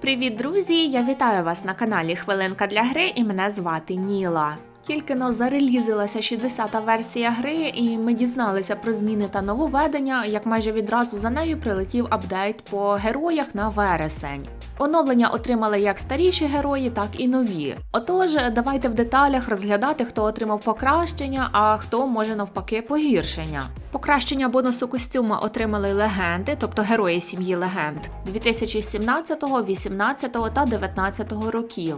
Привіт, друзі! Я вітаю вас на каналі Хвилинка для гри і мене звати Ніла. Тільки но зарелізилася 60-та версія гри, і ми дізналися про зміни та нововведення, як майже відразу за нею прилетів апдейт по героях на вересень. Оновлення отримали як старіші герої, так і нові. Отож, давайте в деталях розглядати, хто отримав покращення, а хто може навпаки погіршення. Покращення бонусу костюма отримали легенди, тобто герої сім'ї легенд 2017, 18 та 19 років.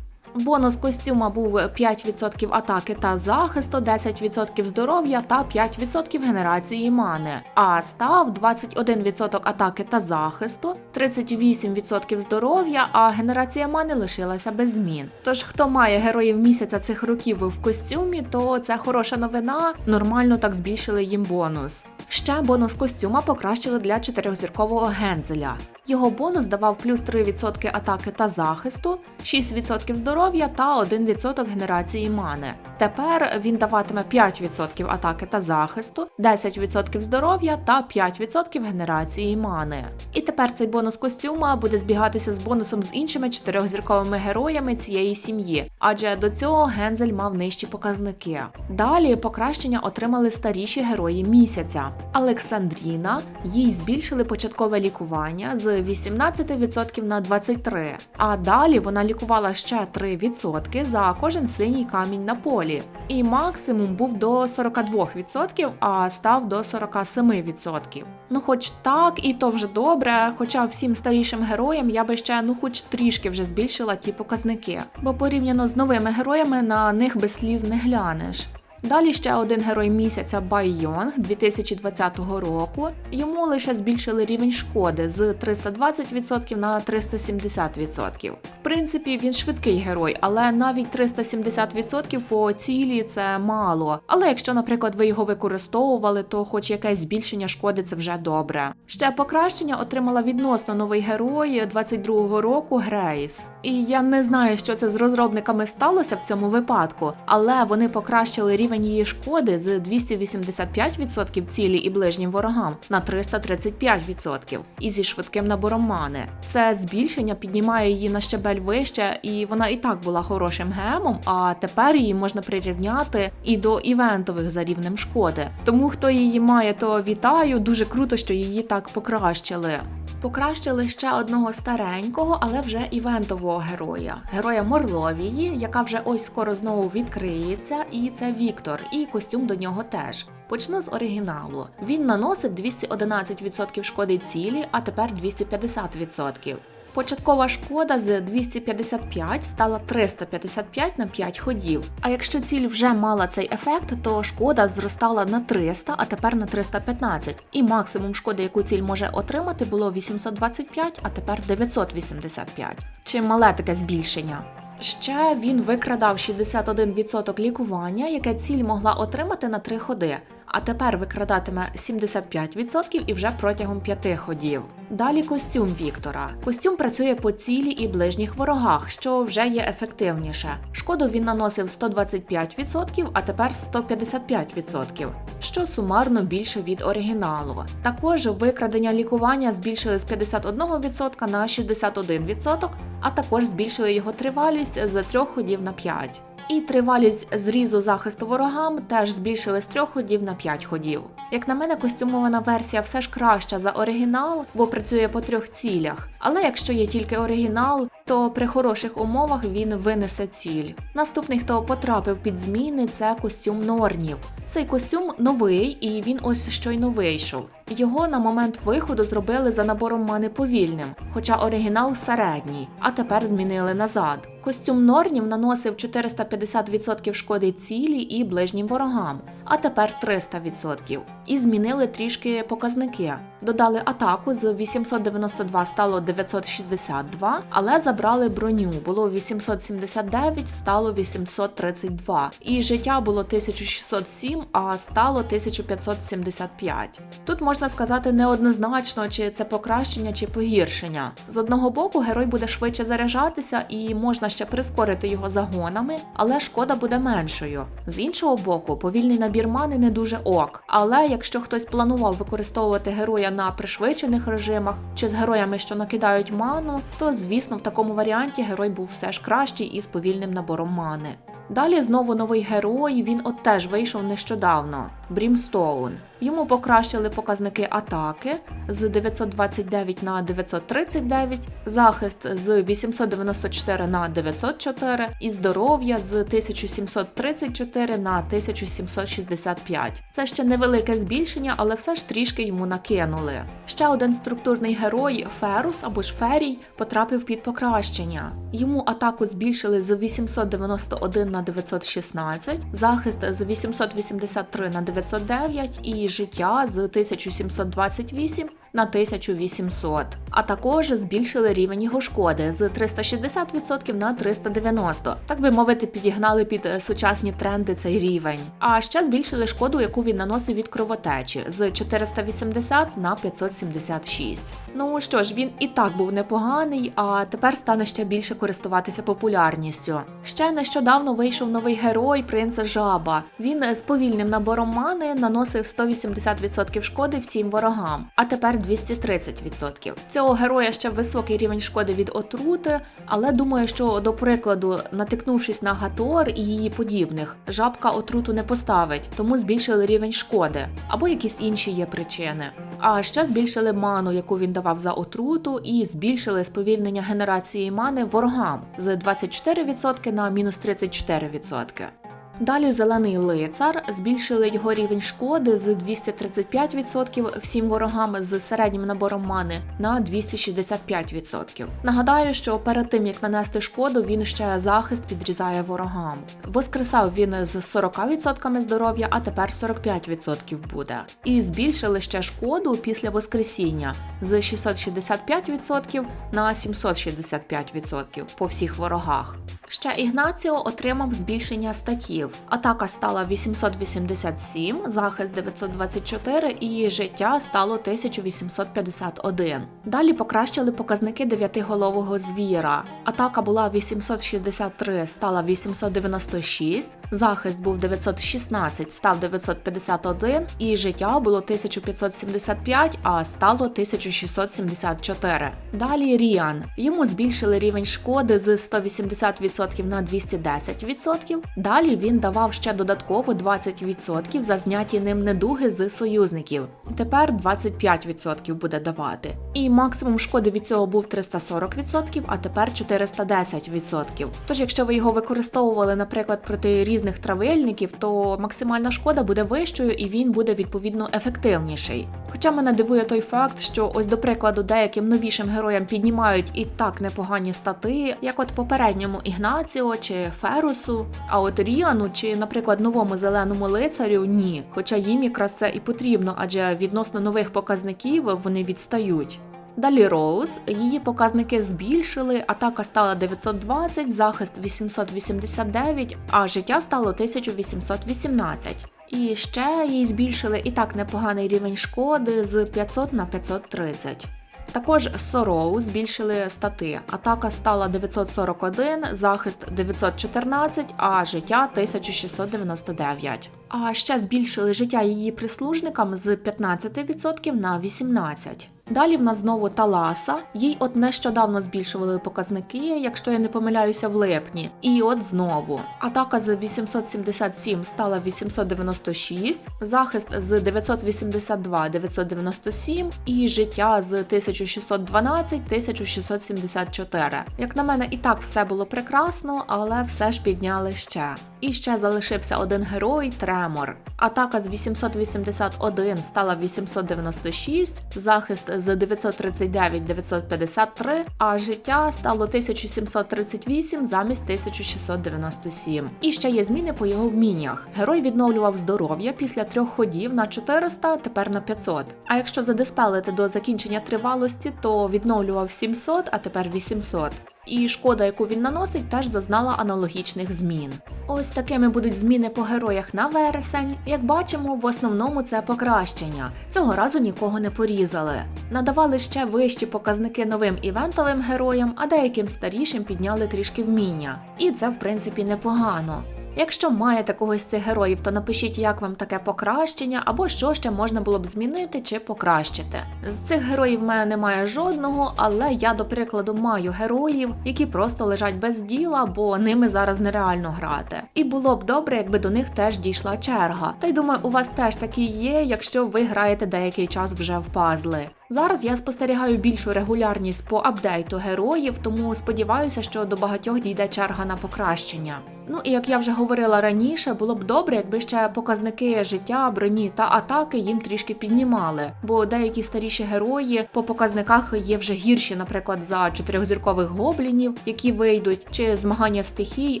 Бонус костюма був 5% атаки та захисту, 10% здоров'я та 5% генерації мани, а став 21% атаки та захисту, 38% здоров'я, а генерація мани лишилася без змін. Тож, хто має героїв місяця цих років в костюмі, то це хороша новина. Нормально так збільшили їм бонус. Ще бонус костюма покращили для чотирьохзіркового гензеля. Його бонус давав плюс 3% атаки та захисту, 6% здоров'я та 1% генерації мани. Тепер він даватиме 5% атаки та захисту, 10% здоров'я та 5% генерації мани. І тепер цей бонус костюма буде збігатися з бонусом з іншими чотирьохзірковими героями цієї сім'ї, адже до цього Гензель мав нижчі показники. Далі покращення отримали старіші герої місяця. Олександріна їй збільшили початкове лікування з 18% на 23%, а далі вона лікувала ще 3% за кожен синій камінь на полі. І максимум був до 42%, а став до 47%. Ну, хоч так, і то вже добре. Хоча всім старішим героям я би ще ну хоч трішки вже збільшила ті показники, бо порівняно з новими героями на них без сліз не глянеш. Далі ще один герой місяця Баййонг 2020 року. Йому лише збільшили рівень шкоди з 320% на 370%. В принципі, він швидкий герой, але навіть 370% по цілі це мало. Але якщо, наприклад, ви його використовували, то хоч якесь збільшення шкоди це вже добре. Ще покращення отримала відносно новий герой 22-го року Грейс. І я не знаю, що це з розробниками сталося в цьому випадку, але вони покращили рівень її шкоди з 285% цілі і ближнім ворогам на 335% і зі швидким набором мани. Це збільшення піднімає її на щебель вище, і вона і так була хорошим гемом, а тепер її можна прирівняти і до івентових за рівнем шкоди. Тому хто її має, то вітаю. Дуже круто, що її так покращили. Покращили ще одного старенького, але вже івентового героя. Героя Морловії, яка вже ось скоро знову відкриється, і це Віктор, і костюм до нього теж. Почну з оригіналу. Він наносив 211% шкоди цілі, а тепер 250%. Початкова шкода з 255 стала 355 на 5 ходів. А якщо ціль вже мала цей ефект, то шкода зростала на 300, а тепер на 315. І максимум шкоди, яку ціль може отримати, було 825, а тепер 985. Чи мале таке збільшення? Ще він викрадав 61% лікування, яке ціль могла отримати на 3 ходи. А тепер викрадатиме 75% і вже протягом 5 ходів. Далі костюм Віктора. Костюм працює по цілі і ближніх ворогах, що вже є ефективніше. Шкоду він наносив 125%, а тепер 155%, що сумарно більше від оригіналу. Також викрадення лікування збільшили з 51% на 61%, а також збільшили його тривалість з 3 ходів на 5. І тривалість зрізу захисту ворогам теж збільшили з 3 ходів на 5 ходів. Як на мене, костюмована версія все ж краща за оригінал, бо працює по трьох цілях. Але якщо є тільки оригінал, то при хороших умовах він винесе ціль. Наступний, хто потрапив під зміни, це костюм Норнів. Цей костюм новий і він ось щойно вийшов. Його на момент виходу зробили за набором мани повільним, хоча оригінал середній, а тепер змінили назад. Костюм Норнів наносив 450% шкоди цілі і ближнім ворогам, а тепер 300%. І змінили трішки показники. Додали атаку з 892 стало 962, але забрали броню. Було 879, стало 832. І життя було 1607, а стало 1575. Тут можна сказати неоднозначно, чи це покращення, чи погіршення. З одного боку, герой буде швидше заряджатися і можна ще прискорити його загонами, але шкода буде меншою. З іншого боку, повільний набір мани не дуже ок. Але якщо хтось планував використовувати героя на пришвидшених режимах чи з героями, що накидають ману, то звісно в такому варіанті герой був все ж кращий із повільним набором мани. Далі знову новий герой. Він от теж вийшов нещодавно. Брімстоун. Йому покращили показники атаки з 929 на 939, захист з 894 на 904 і здоров'я з 1734 на 1765. Це ще невелике збільшення, але все ж трішки йому накинули. Ще один структурний герой Ферус або ж Ферій потрапив під покращення. Йому атаку збільшили з 891 на 916, захист з 883 на 909 і життя з 1728 на 1800. А також збільшили рівень його шкоди з 360% на 390%. Так би мовити, підігнали під сучасні тренди цей рівень. А ще збільшили шкоду, яку він наносив від кровотечі з 480 на 576. Ну що ж, він і так був непоганий, а тепер стане ще більше користуватися популярністю. Ще нещодавно вийшов новий герой принц Жаба. Він з повільним набором мани наносив 180% шкоди всім ворогам, а тепер 230%. Цього героя ще високий рівень шкоди від отрути, але думаю, що до прикладу, натикнувшись на Гатор і її подібних, жабка отруту не поставить, тому збільшили рівень шкоди або якісь інші є причини. А ще збільшили ману, яку він давав за отруту, і збільшили сповільнення генерації мани ворогам з 24% на мінус 34%. Далі зелений лицар збільшили його рівень шкоди з 235% всім ворогам з середнім набором мани на 265%. Нагадаю, що перед тим як нанести шкоду, він ще захист підрізає ворогам. Воскресав він з 40% здоров'я, а тепер 45% буде. І збільшили ще шкоду після воскресіння з 665% на 765% по всіх ворогах. Ще Ігнаціо отримав збільшення статів. Атака стала 887, захист 924 і життя стало 1851. Далі покращили показники дев'ятиголового звіра. Атака була 863, стала 896, захист був 916, став 951, і життя було 1575, а стало 1674. Далі Ріан. Йому збільшили рівень шкоди з 180% на 210%. Далі він давав ще додатково 20% за зняті ним недуги з союзників. Тепер 25% буде давати. І максимум шкоди від цього був 340%, а тепер 410%. Тож, якщо ви його використовували, наприклад, проти різних травильників, то максимальна шкода буде вищою і він буде відповідно ефективніший. Хоча мене дивує той факт, що ось до прикладу деяким новішим героям піднімають і так непогані стати, як от попередньому Ігнаціо чи Ферусу, а от Ріану чи, наприклад, новому зеленому лицарю ні. Хоча їм якраз це і потрібно, адже відносно нових показників вони відстають. Далі Роуз, її показники збільшили, атака стала 920, захист 889, а життя стало 1818. І ще їй збільшили і так непоганий рівень шкоди з 500 на 530. Також Сороу збільшили стати. Атака стала 941, захист 914, а життя 1699. А ще збільшили життя її прислужникам з 15% на 18%. Далі в нас знову Таласа. Їй от нещодавно збільшували показники, якщо я не помиляюся, в липні. І от знову. Атака з 877 стала 896, захист з 982 997 і життя з 1612 1674. Як на мене, і так все було прекрасно, але все ж підняли ще. І ще залишився один герой Тремор. Атака з 881 стала 896, захист з 939 953, а життя стало 1738 замість 1697. І ще є зміни по його вміннях. Герой відновлював здоров'я після трьох ходів на 400, тепер на 500. А якщо задиспелити до закінчення тривалості, то відновлював 700, а тепер 800 і шкода, яку він наносить, теж зазнала аналогічних змін. Ось такими будуть зміни по героях на вересень. Як бачимо, в основному це покращення. Цього разу нікого не порізали. Надавали ще вищі показники новим івентовим героям, а деяким старішим підняли трішки вміння. І це, в принципі, непогано. Якщо маєте когось з цих героїв, то напишіть, як вам таке покращення, або що ще можна було б змінити чи покращити. З цих героїв в мене немає жодного, але я, до прикладу, маю героїв, які просто лежать без діла, бо ними зараз нереально грати. І було б добре, якби до них теж дійшла черга. Та й думаю, у вас теж такі є, якщо ви граєте деякий час вже в пазли. Зараз я спостерігаю більшу регулярність по апдейту героїв, тому сподіваюся, що до багатьох дійде черга на покращення. Ну і як я вже говорила раніше, було б добре, якби ще показники життя, броні та атаки їм трішки піднімали, бо деякі старіші герої по показниках є вже гірші, наприклад, за чотирьохзіркових гоблінів, які вийдуть, чи змагання стихій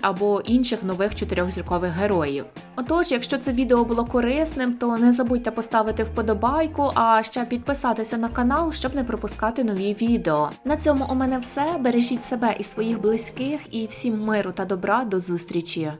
або інших нових чотирьохзіркових героїв. Отож, якщо це відео було корисним, то не забудьте поставити вподобайку, а ще підписатися на канал, щоб не пропускати нові відео. На цьому у мене все. Бережіть себе і своїх близьких, і всім миру та добра до зустрічі.